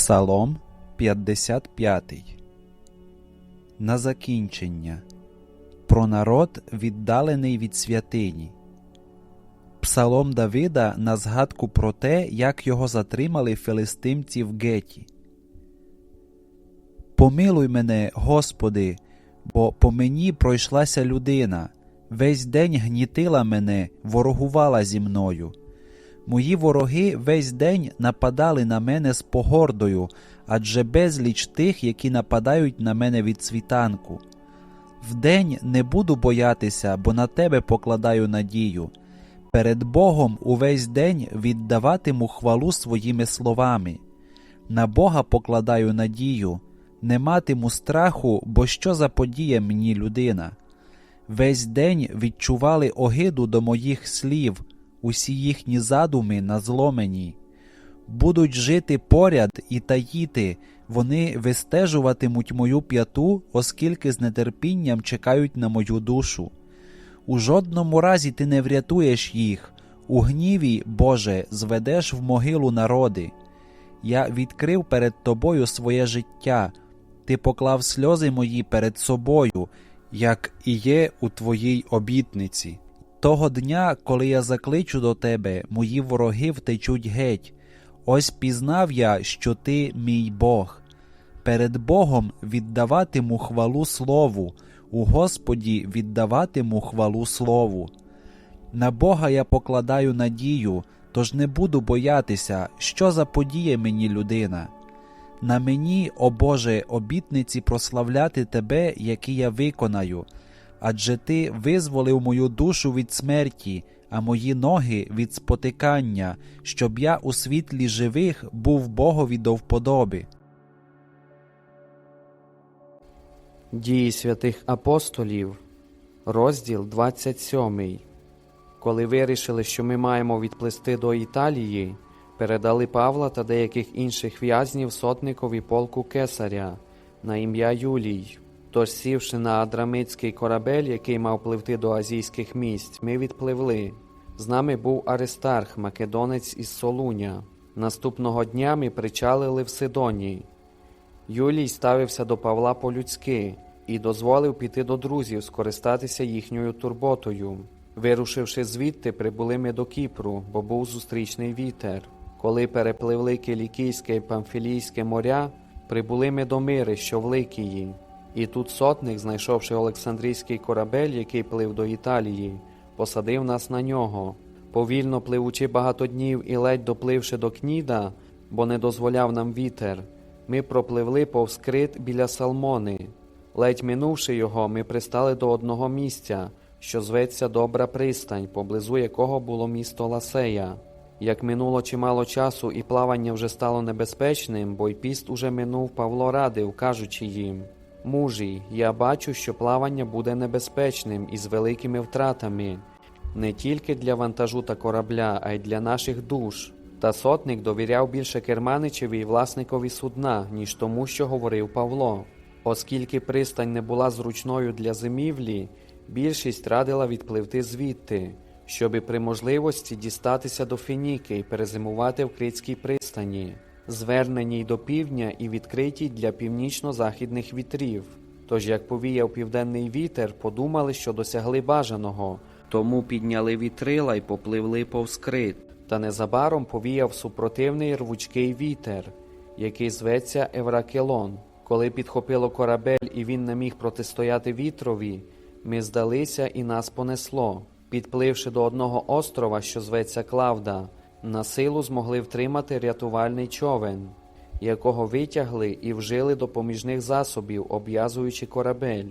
Псалом 55 На закінчення Про народ, віддалений від святині. Псалом Давида на згадку про те, як його затримали филистимці в геті. Помилуй мене, Господи, бо по мені пройшлася людина, весь день гнітила мене, ворогувала зі мною. Мої вороги весь день нападали на мене з погордою, адже безліч тих, які нападають на мене від світанку. Вдень не буду боятися, бо на тебе покладаю надію. Перед Богом увесь день віддаватиму хвалу своїми словами. На Бога покладаю надію, не матиму страху, бо що заподіє мені людина. Весь день відчували огиду до моїх слів, усі їхні задуми на зло мені. Будуть жити поряд і таїти, вони вистежуватимуть мою п'яту, оскільки з нетерпінням чекають на мою душу. У жодному разі ти не врятуєш їх, у гніві, Боже, зведеш в могилу народи. Я відкрив перед тобою своє життя, ти поклав сльози мої перед собою, як і є у твоїй обітниці. Того дня, коли я закличу до тебе, мої вороги втечуть геть. Ось пізнав я, що ти мій Бог. Перед Богом віддаватиму хвалу Слову, у Господі віддаватиму хвалу Слову. На Бога я покладаю надію, тож не буду боятися, що заподіє мені людина. На мені, о Боже, обітниці прославляти Тебе, які я виконаю, адже Ти визволив мою душу від смерті, а мої ноги від спотикання, щоб я у світлі живих був Богові до вподоби. Дії святих апостолів, розділ 27. Коли вирішили, що ми маємо відплисти до Італії, передали Павла та деяких інших в'язнів сотникові полку кесаря на ім'я Юлій. Тож, сівши на адрамитський корабель, який мав пливти до азійських місць, ми відпливли. З нами був Аристарх, македонець із Солуня. Наступного дня ми причалили в Сидоні. Юлій ставився до Павла по-людськи і дозволив піти до друзів, скористатися їхньою турботою. Вирушивши звідти, прибули ми до Кіпру, бо був зустрічний вітер. Коли перепливли Килікійське і Памфілійське моря, прибули ми до Мири, що в Ликії. І тут сотник, знайшовши Олександрійський корабель, який плив до Італії, посадив нас на нього. Повільно пливучи багато днів і ледь допливши до Кніда, бо не дозволяв нам вітер, ми пропливли повз крит біля Салмони. Ледь минувши його, ми пристали до одного місця, що зветься Добра пристань, поблизу якого було місто Ласея. Як минуло чимало часу і плавання вже стало небезпечним, бо й піст уже минув Павло радив, кажучи їм Мужі, я бачу, що плавання буде небезпечним і з великими втратами, не тільки для вантажу та корабля, а й для наших душ. Та сотник довіряв більше керманичеві й власникові судна, ніж тому, що говорив Павло. Оскільки пристань не була зручною для зимівлі, більшість радила відпливти звідти, щоби при можливості дістатися до Фініки і перезимувати в Критській пристані, зверненій до півдня і відкритій для північно-західних вітрів. Тож, як повіяв південний вітер, подумали, що досягли бажаного, тому підняли вітрила й попливли повз Крит. Та незабаром повіяв супротивний рвучкий вітер, який зветься Евракелон. Коли підхопило корабель і він не міг протистояти вітрові, ми здалися і нас понесло. Підпливши до одного острова, що зветься Клавда, на силу змогли втримати рятувальний човен, якого витягли і вжили допоміжних засобів, обв'язуючи корабель.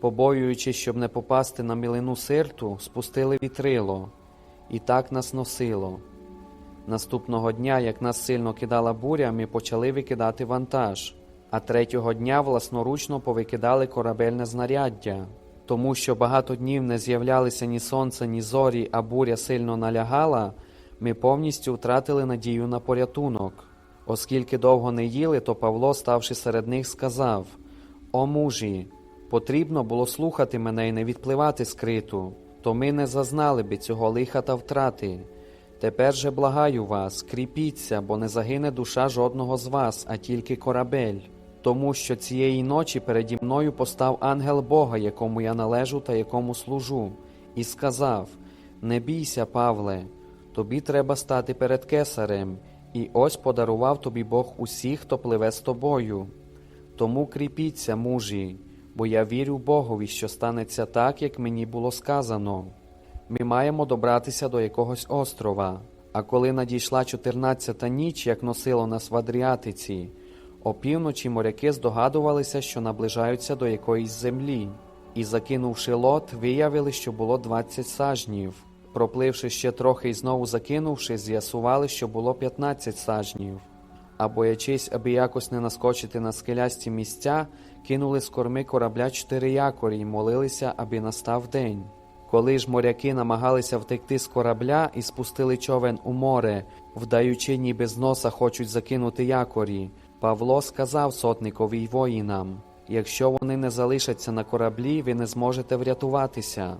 Побоюючись, щоб не попасти на мілину сирту, спустили вітрило, і так нас носило. Наступного дня, як нас сильно кидала буря, ми почали викидати вантаж, а третього дня власноручно повикидали корабельне знаряддя. Тому що багато днів не з'являлися ні сонце, ні зорі, а буря сильно налягала, ми повністю втратили надію на порятунок. Оскільки довго не їли, то Павло, ставши серед них, сказав: О мужі, потрібно було слухати мене і не відпливати з криту, то ми не зазнали би цього лиха та втрати. Тепер же благаю вас, кріпіться, бо не загине душа жодного з вас, а тільки корабель. Тому що цієї ночі переді мною постав ангел Бога, якому я належу та якому служу, і сказав: Не бійся, Павле, тобі треба стати перед кесарем, і ось подарував тобі Бог усіх, хто пливе з тобою. Тому кріпіться, мужі, бо я вірю Богові, що станеться так, як мені було сказано. Ми маємо добратися до якогось острова. А коли надійшла чотирнадцята ніч, як носило нас в Адріатиці, опівночі моряки здогадувалися, що наближаються до якоїсь землі, і, закинувши лот, виявили, що було двадцять сажнів. Пропливши ще трохи і знову закинувши, з'ясували, що було п'ятнадцять сажнів. А боячись, аби якось не наскочити на скелясті місця, кинули з корми корабля чотири якорі й молилися, аби настав день. Коли ж моряки намагалися втекти з корабля і спустили човен у море, вдаючи, ніби з носа хочуть закинути якорі, Павло сказав сотникові й воїнам: якщо вони не залишаться на кораблі, ви не зможете врятуватися.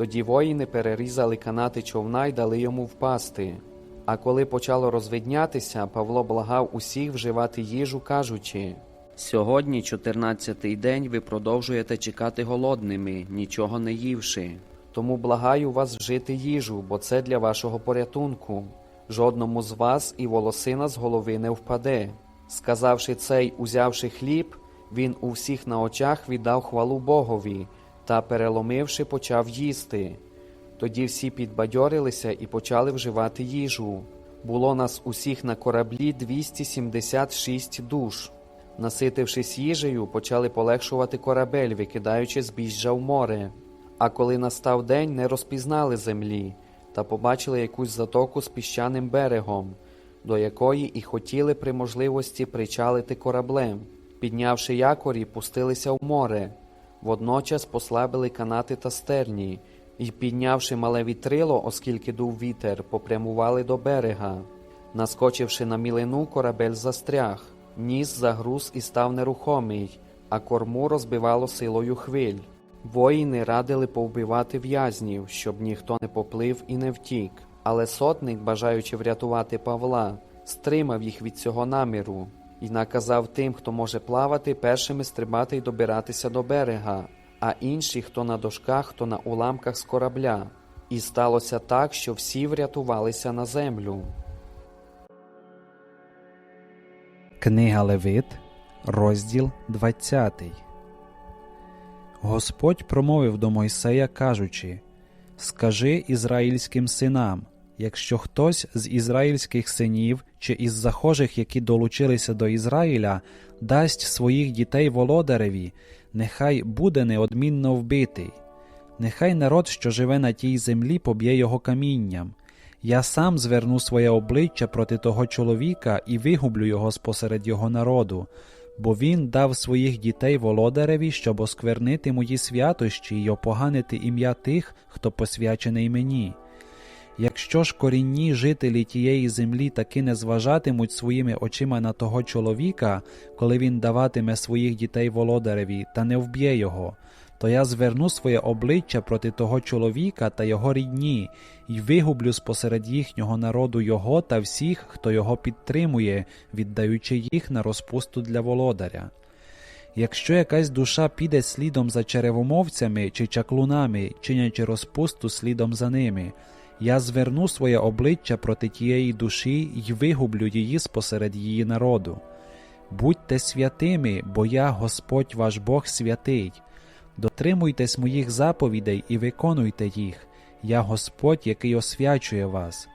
Тоді воїни перерізали канати човна й дали йому впасти. А коли почало розвиднятися, Павло благав усіх вживати їжу, кажучи: Сьогодні, чотирнадцятий день, ви продовжуєте чекати голодними, нічого не ївши. Тому благаю вас вжити їжу, бо це для вашого порятунку. Жодному з вас і волосина з голови не впаде. Сказавши це й узявши хліб, він у всіх на очах віддав хвалу Богові та, переломивши, почав їсти. Тоді всі підбадьорилися і почали вживати їжу. Було нас усіх на кораблі 276 душ. Наситившись їжею, почали полегшувати корабель, викидаючи збіжжя в море. А коли настав день, не розпізнали землі та побачили якусь затоку з піщаним берегом, до якої і хотіли при можливості причалити кораблем. Піднявши якорі, пустилися в море. Водночас послабили канати та стерні, і, піднявши мале вітрило, оскільки дув вітер, попрямували до берега. Наскочивши на мілину, корабель застряг, ніс загруз і став нерухомий, а корму розбивало силою хвиль. Воїни радили повбивати в'язнів, щоб ніхто не поплив і не втік. Але сотник, бажаючи врятувати Павла, стримав їх від цього наміру і наказав тим, хто може плавати, першими стрибати й добиратися до берега, а інші, хто на дошках, хто на уламках з корабля. І сталося так, що всі врятувалися на землю. Книга Левит, розділ 20. Господь промовив до Мойсея, кажучи: Скажи ізраїльським синам, якщо хтось з ізраїльських синів чи із захожих, які долучилися до Ізраїля, дасть своїх дітей володареві, нехай буде неодмінно вбитий. Нехай народ, що живе на тій землі, поб'є його камінням. Я сам зверну своє обличчя проти того чоловіка і вигублю його спосеред його народу, бо він дав своїх дітей володареві, щоб осквернити мої святощі й опоганити ім'я тих, хто посвячений мені. Якщо ж корінні жителі тієї землі таки не зважатимуть своїми очима на того чоловіка, коли він даватиме своїх дітей володареві, та не вб'є його, то я зверну своє обличчя проти того чоловіка та його рідні, і вигублю спосеред їхнього народу його та всіх, хто його підтримує, віддаючи їх на розпусту для володаря. Якщо якась душа піде слідом за черевомовцями чи чаклунами, чинячи розпусту слідом за ними, я зверну своє обличчя проти тієї душі й вигублю її спосеред її народу. Будьте святими, бо я, Господь ваш Бог святий. Дотримуйтесь моїх заповідей і виконуйте їх. Я Господь, який освячує вас.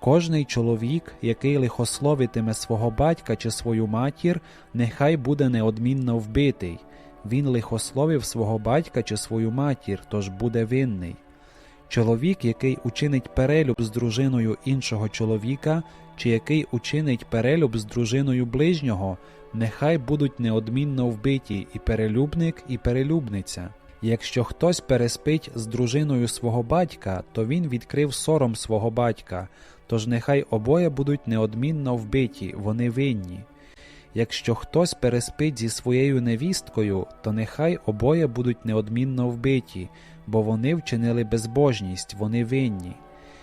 Кожний чоловік, який лихословитиме свого батька чи свою матір, нехай буде неодмінно вбитий. Він лихословив свого батька чи свою матір, тож буде винний. Чоловік, який учинить перелюб з дружиною іншого чоловіка, чи який учинить перелюб з дружиною ближнього, нехай будуть неодмінно вбиті і перелюбник, і перелюбниця. Якщо хтось переспить з дружиною свого батька, то він відкрив сором свого батька, тож нехай обоє будуть неодмінно вбиті, вони винні. Якщо хтось переспить зі своєю невісткою, то нехай обоє будуть неодмінно вбиті, бо вони вчинили безбожність, вони винні.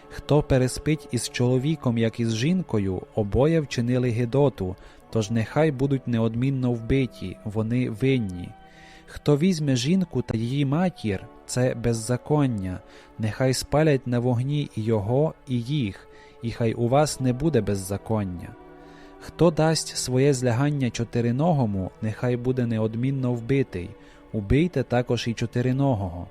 Хто переспить із чоловіком, як із жінкою, обоє вчинили гидоту, тож нехай будуть неодмінно вбиті, вони винні. Хто візьме жінку та її матір, це беззаконня, нехай спалять на вогні і його, і їх, і хай у вас не буде беззаконня. Хто дасть своє злягання чотириногому, нехай буде неодмінно вбитий, убийте також і чотириногого.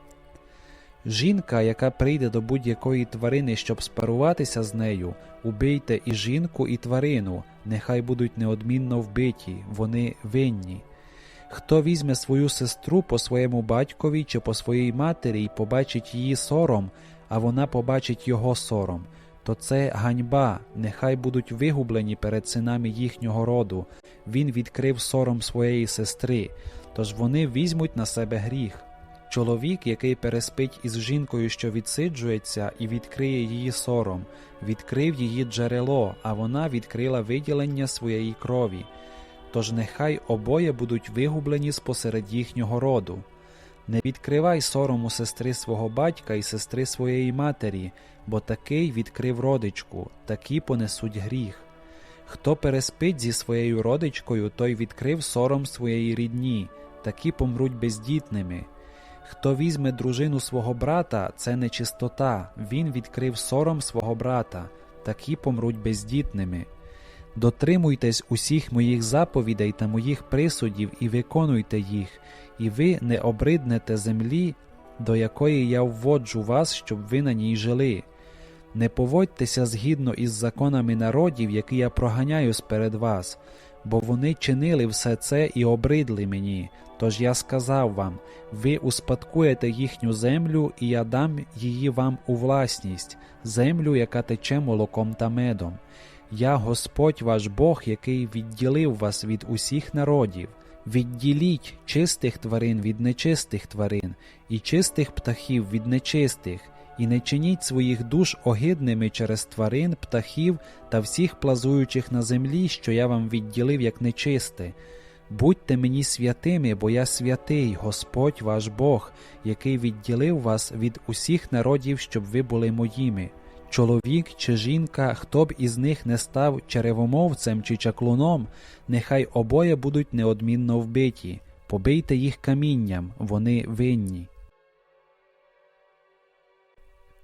Жінка, яка прийде до будь-якої тварини, щоб спаруватися з нею, убийте і жінку, і тварину, нехай будуть неодмінно вбиті, вони винні. Хто візьме свою сестру по своєму батькові чи по своїй матері і побачить її сором, а вона побачить його сором, то це ганьба, нехай будуть вигублені перед синами їхнього роду. Він відкрив сором своєї сестри, тож вони візьмуть на себе гріх. Чоловік, який переспить із жінкою, що відсиджується, і відкриє її сором, відкрив її джерело, а вона відкрила виділення своєї крові. Тож нехай обоє будуть вигублені спосеред їхнього роду. Не відкривай сорому сестри свого батька і сестри своєї матері, бо такий відкрив родичку, такі понесуть гріх. Хто переспить зі своєю родичкою, той відкрив сором своєї рідні, такі помруть бездітними. Хто візьме дружину свого брата, це нечистота, він відкрив сором свого брата, такі помруть бездітними. Дотримуйтесь усіх моїх заповідей та моїх присудів і виконуйте їх, і ви не обриднете землі, до якої я вводжу вас, щоб ви на ній жили. Не поводьтеся згідно із законами народів, які я проганяю сперед вас, бо вони чинили все це і обридли мені. Тож я сказав вам: ви успадкуєте їхню землю, і я дам її вам у власність, землю, яка тече молоком та медом. Я Господь ваш Бог, який відділив вас від усіх народів. Відділіть чистих тварин від нечистих тварин, і чистих птахів від нечистих, і не чиніть своїх душ огидними через тварин, птахів та всіх плазуючих на землі, що я вам відділив як нечисте. Будьте мені святими, бо я святий, Господь ваш Бог, який відділив вас від усіх народів, щоб ви були моїми. Чоловік чи жінка, хто б із них не став черевомовцем чи чаклуном, нехай обоє будуть неодмінно вбиті, побийте їх камінням, вони винні.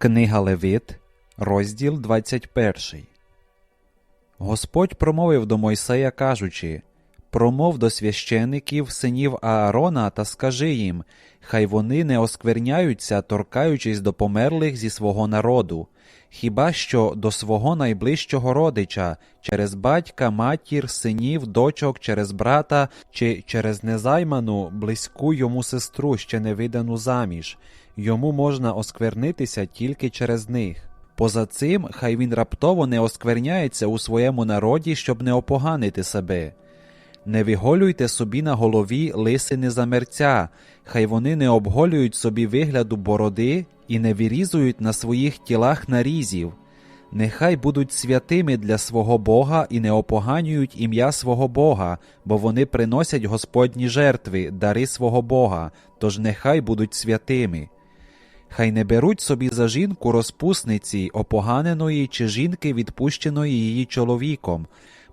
Книга Левит, розділ 21 Господь промовив до Мойсея, кажучи Промов до священиків, синів Аарона, та скажи їм, хай вони не оскверняються, торкаючись до померлих зі свого народу, хіба що до свого найближчого родича, через батька, матір, синів, дочок, через брата чи через незайману, близьку йому сестру, ще не видану заміж, йому можна осквернитися тільки через них. Поза цим, хай він раптово не оскверняється у своєму народі, щоб не опоганити себе. Не виголюйте собі на голові лисини замерця, хай вони не обголюють собі вигляду бороди і не вирізують на своїх тілах нарізів. Нехай будуть святими для свого Бога і не опоганюють ім'я свого Бога, бо вони приносять Господні жертви, дари свого Бога, тож нехай будуть святими. Хай не беруть собі за жінку розпусниці, опоганеної чи жінки, відпущеної її чоловіком,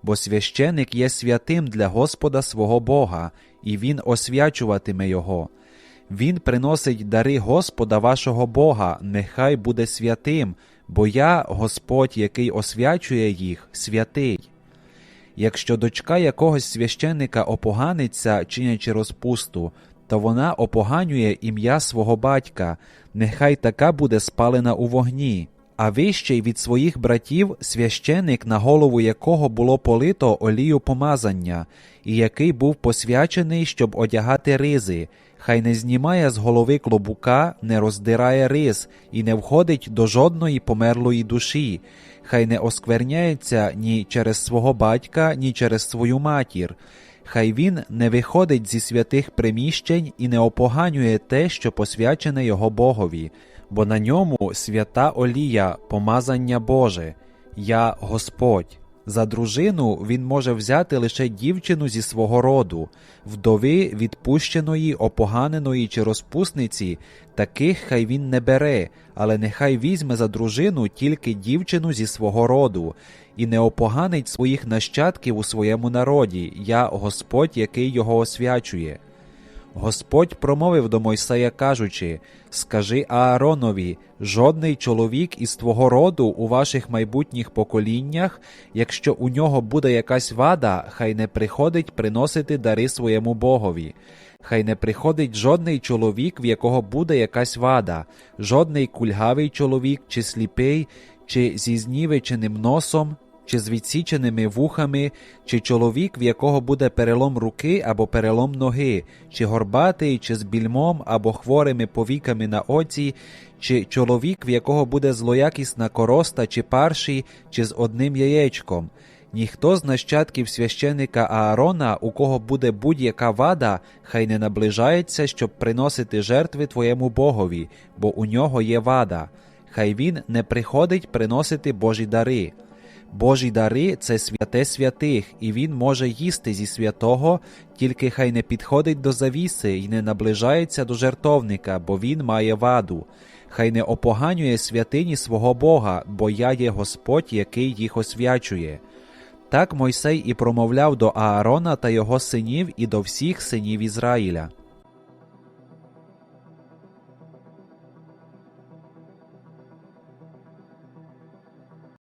бо священик є святим для Господа свого Бога, і він освячуватиме його. Він приносить дари Господа вашого Бога, нехай буде святим, бо я, Господь, який освячує їх, святий. Якщо дочка якогось священника опоганиться, чинячи розпусту, то вона опоганює ім'я свого батька, нехай така буде спалена у вогні. А вищий від своїх братів священик, на голову якого було полито олію помазання, і який був посвячений, щоб одягати ризи, хай не знімає з голови клобука, не роздирає рис і не входить до жодної померлої душі, хай не оскверняється ні через свого батька, ні через свою матір. Хай він не виходить зі святих приміщень і не опоганює те, що посвячене його Богові, бо на ньому свята олія, помазання Боже, я Господь. За дружину він може взяти лише дівчину зі свого роду, вдови відпущеної, опоганеної чи розпусниці, таких хай він не бере, але нехай візьме за дружину тільки дівчину зі свого роду, і не опоганить своїх нащадків у своєму народі, я Господь, який його освячує. Господь промовив до Мойсея, кажучи: Скажи Ааронові, жодний чоловік із твого роду у ваших майбутніх поколіннях, якщо у нього буде якась вада, хай не приходить приносити дари своєму Богові. Хай не приходить жодний чоловік, в якого буде якась вада, жодний кульгавий чоловік, чи сліпий, чи зі знівеченим носом, чи з відсіченими вухами, чи чоловік, в якого буде перелом руки або перелом ноги, чи горбатий, чи з більмом або хворими повіками на оці, чи чоловік, в якого буде злоякісна короста, чи парші, чи з одним яєчком. Ніхто з нащадків священика Аарона, у кого буде будь-яка вада, хай не наближається, щоб приносити жертви твоєму Богові, бо у нього є вада. Хай він не приходить приносити Божі дари. Божі дари це святе святих, і він може їсти зі святого, тільки хай не підходить до завіси і не наближається до жертовника, бо він має ваду. Хай не опоганює святині свого Бога, бо я є Господь, який їх освячує. Так Мойсей і промовляв до Аарона та його синів і до всіх синів Ізраїля.